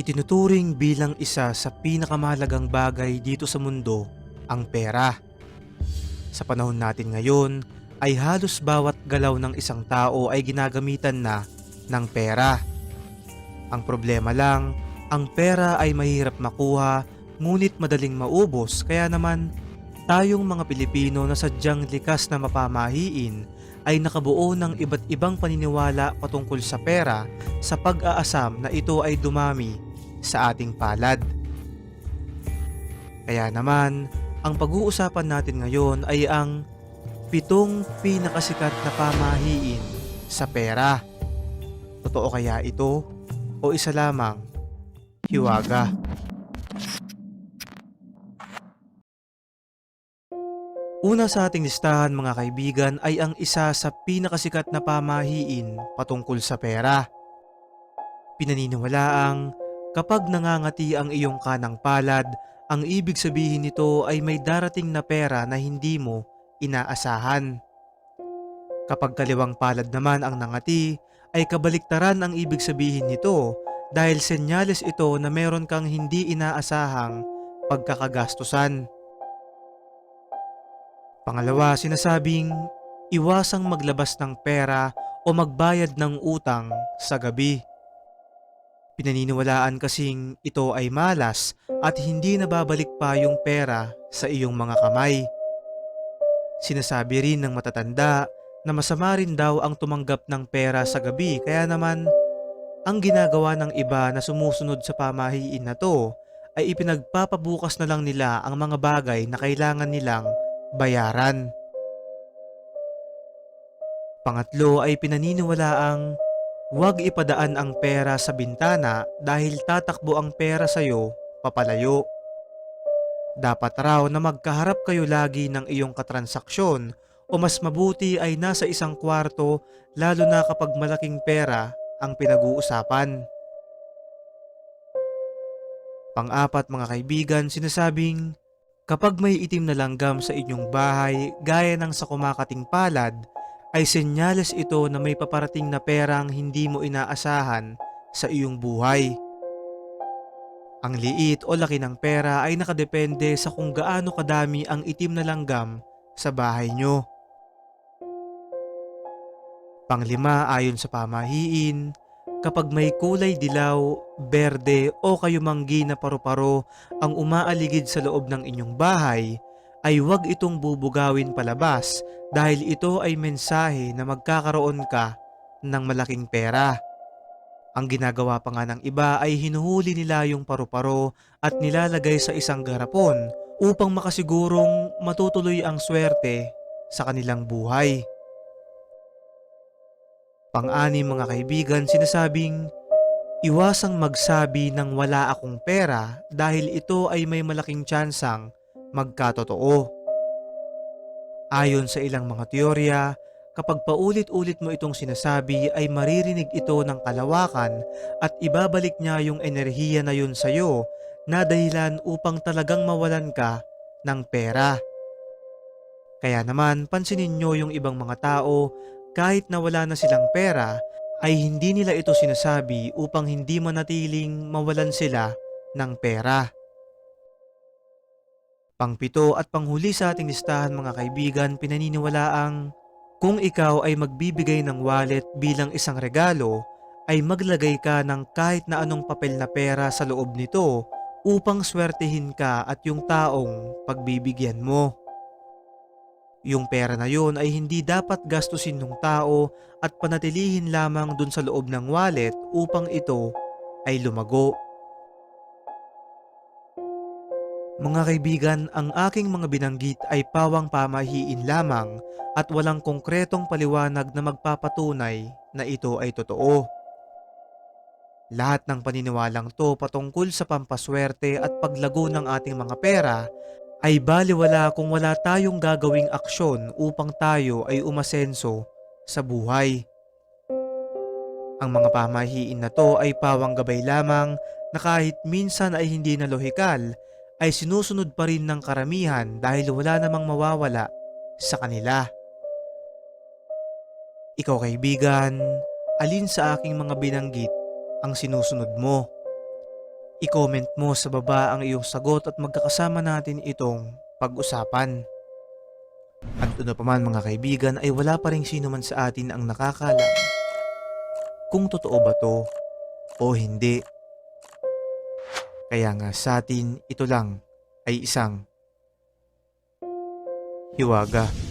Itinuturing bilang isa sa pinakamahalagang bagay dito sa mundo ang pera. Sa panahon natin ngayon ay halos bawat galaw ng isang tao ay ginagamitan na ng pera. Ang problema lang, ang pera ay mahirap makuha ngunit madaling maubos kaya naman tayong mga Pilipino na sadyang likas na mapamahiin ay nakabuo ng iba't ibang paniniwala patungkol sa pera sa pag-aasam na ito ay dumami sa ating palad. Kaya naman, ang pag-uusapan natin ngayon ay ang pitong pinakasikat na pamahiin sa pera. Totoo kaya ito o isa lamang hiwaga? Una sa ating listahan mga kaibigan ay ang isa sa pinakasikat na pamahiin patungkol sa pera. Pinaniniwalaang kapag nangangati ang iyong kanang palad, ang ibig sabihin nito ay may darating na pera na hindi mo inaasahan. Kapag kaliwang palad naman ang nangati, ay kabaliktaran ang ibig sabihin nito dahil senyales ito na meron kang hindi inaasahang pagkakagastusan. Pangalawa, sinasabing iwasang maglabas ng pera o magbayad ng utang sa gabi. Pinaniniwalaan kasing ito ay malas at hindi nababalik pa yung pera sa iyong mga kamay. Sinasabi rin ng matatanda na masama rin daw ang tumanggap ng pera sa gabi kaya naman ang ginagawa ng iba na sumusunod sa pamahiin na to ay ipinagpapabukas na lang nila ang mga bagay na kailangan nilang bayaran. Pangatlo ay pinaniniwalaang huwag ipadaan ang pera sa bintana dahil tatakbo ang pera sa iyo papalayo. Dapat raw na magkaharap kayo lagi ng iyong katransaksyon o mas mabuti ay nasa isang kwarto lalo na kapag malaking pera ang pinag-uusapan. Pang-apat mga kaibigan, sinasabing kapag may itim na langgam sa inyong bahay gaya ng sa kumakating palad, ay senyales ito na may paparating na perang hindi mo inaasahan sa iyong buhay. Ang liit o laki ng pera ay nakadepende sa kung gaano kadami ang itim na langgam sa bahay nyo. Panglima ayon sa pamahiin, kapag may kulay dilaw, berde o kayumanggi na paru-paro ang umaaligid sa loob ng inyong bahay, ay huwag itong bubugawin palabas dahil ito ay mensahe na magkakaroon ka ng malaking pera. Ang ginagawa pa nga ng iba ay hinuhuli nila yung paru-paro at nilalagay sa isang garapon upang makasigurong matutuloy ang swerte sa kanilang buhay. Pang-ani mga kaibigan, sinasabing iwasang magsabi ng wala akong pera dahil ito ay may malaking tsansang magkatotoo. Ayon sa ilang mga teorya, kapag paulit-ulit mo itong sinasabi ay maririnig ito ng kalawakan at ibabalik niya yung enerhiya na yun sa'yo na dahilan upang talagang mawalan ka ng pera. Kaya naman pansinin nyo yung ibang mga tao kahit na wala na silang pera ay hindi nila ito sinasabi upang hindi manatiling mawalan sila ng pera. Pangpito at panghuli sa ating listahan mga kaibigan, pinaniniwalaang kung ikaw ay magbibigay ng wallet bilang isang regalo, ay maglagay ka ng kahit na anong papel na pera sa loob nito upang swertehin ka at yung taong pagbibigyan mo. Yung pera na yon ay hindi dapat gastusin ng tao at panatilihin lamang dun sa loob ng wallet upang ito ay lumago. Mga kaibigan, ang aking mga binanggit ay pawang pamahiin lamang at walang konkretong paliwanag na magpapatunay na ito ay totoo. Lahat ng paniniwalang to patungkol sa pampaswerte at paglago ng ating mga pera ay baliwala kung wala tayong gagawing aksyon upang tayo ay umasenso sa buhay. Ang mga pamahiin na to ay pawang gabay lamang na kahit minsan ay hindi na lohikal ay sinusunod pa rin ng karamihan dahil wala namang mawawala sa kanila. Ikaw kaibigan, alin sa aking mga binanggit ang sinusunod mo? I-comment mo sa baba ang iyong sagot at magkakasama natin itong pag-usapan. At ano pa man mga kaibigan ay wala pa rin sino man sa atin ang nakakalam kung totoo ba to o hindi. Kaya nga sa atin ito lang ay isang hiwaga.